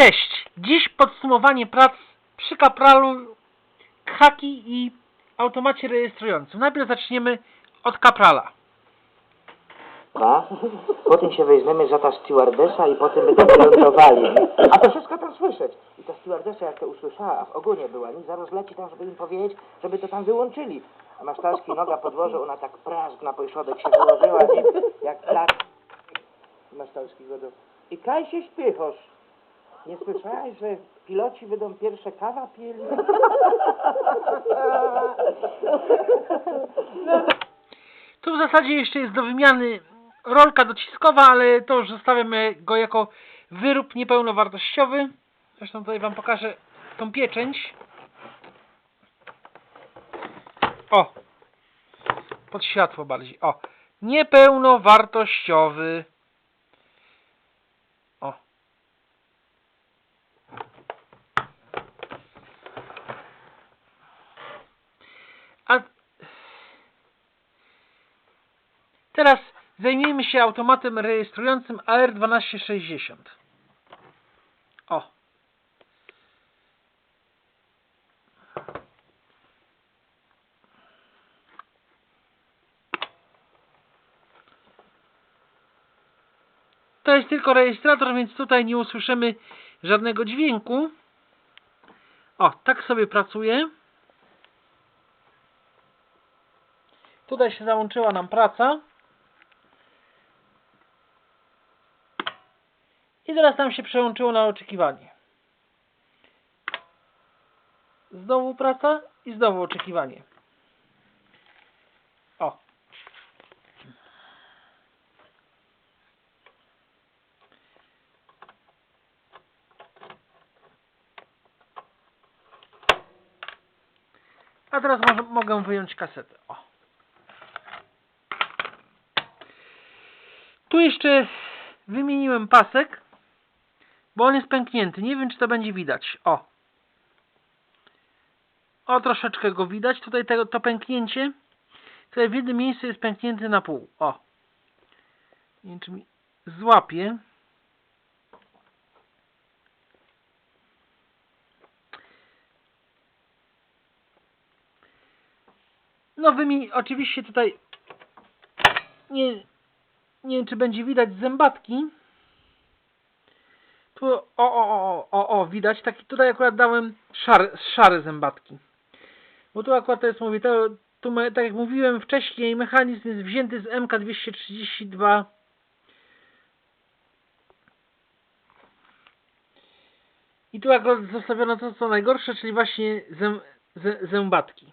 Cześć! Dziś podsumowanie prac przy kapralu, haki i automacie rejestrującym. Najpierw zaczniemy od kaprala. A? Potem się weźmiemy za ta stewardesa i potem będą lądowali. A to wszystko tam słyszeć. I ta stewardesa jak to usłyszała, w ogonie była, nim zaraz leci tam, żeby im powiedzieć, żeby to tam wyłączyli. A Masztalski noga podłożył, ona tak prask na pośrodek się wyłożyła i jak tak. Masztalski go do... I kaj się? Nie słyszałeś, że piloci będą pierwsze kawa pili? Tu w zasadzie jeszcze jest do wymiany rolka dociskowa, ale to już zostawiamy go jako wyrób niepełnowartościowy. Zresztą tutaj Wam pokażę tą pieczęć. O! Pod światło bardziej. O! Niepełnowartościowy. O. A Teraz zajmijmy się automatem rejestrującym AR1260. O. To jest tylko rejestrator, więc tutaj nie usłyszymy żadnego dźwięku. O, tak sobie pracuje. Tutaj się załączyła nam praca. I teraz nam się przełączyło na oczekiwanie. Znowu praca i znowu oczekiwanie. O. A teraz mogę wyjąć kasetę. O. Tu jeszcze wymieniłem pasek, bo on jest pęknięty. Nie wiem, czy to będzie widać. O. O, troszeczkę go widać. Tutaj to pęknięcie. Tutaj w jednym miejscu jest pęknięty na pół. O. Nie wiem, czy mi złapie. No wymi oczywiście tutaj nie, nie wiem czy będzie widać zębatki. Tu o, o, o, o, o, widać. Taki tutaj akurat dałem szare, szare zębatki. Bo tu akurat to jest, mówię, to, tu, tak jak mówiłem wcześniej, mechanizm jest wzięty z MK232. I tu akurat zostawiono to, co najgorsze, czyli właśnie zę, zębatki.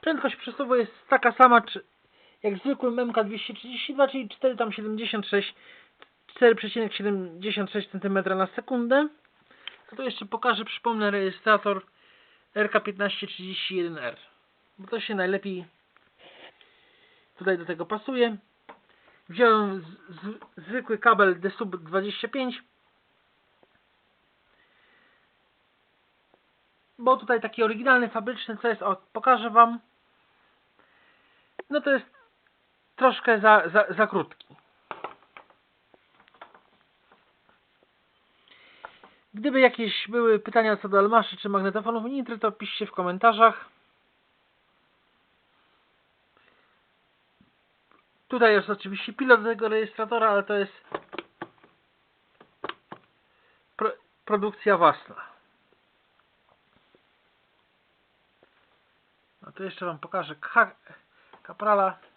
Prędkość przesuwu jest taka sama, czy, jak w zwykłym MK232, czyli 4 tam 76 4,76 cm na sekundę. To tu jeszcze pokażę, przypomnę rejestrator RK1531R. Bo to się najlepiej tutaj do tego pasuje. Wziąłem z, z, zwykły kabel DSUB25. Bo tutaj taki oryginalny, fabryczny, co jest, o, pokażę Wam. No to jest troszkę za, za, za krótki. Gdyby jakieś były pytania co do Almaszy czy magnetofonów Nitry, to piszcie w komentarzach. Tutaj jest oczywiście pilot tego rejestratora, ale to jest pro, produkcja własna. No to jeszcze Wam pokażę ka, kaprala.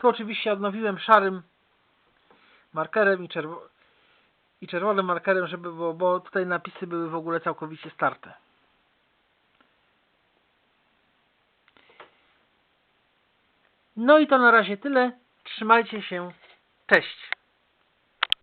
Tu oczywiście odnowiłem szarym markerem i i czerwonym markerem, żeby było, bo tutaj napisy były w ogóle całkowicie starte. No i to na razie tyle. Trzymajcie się. Cześć.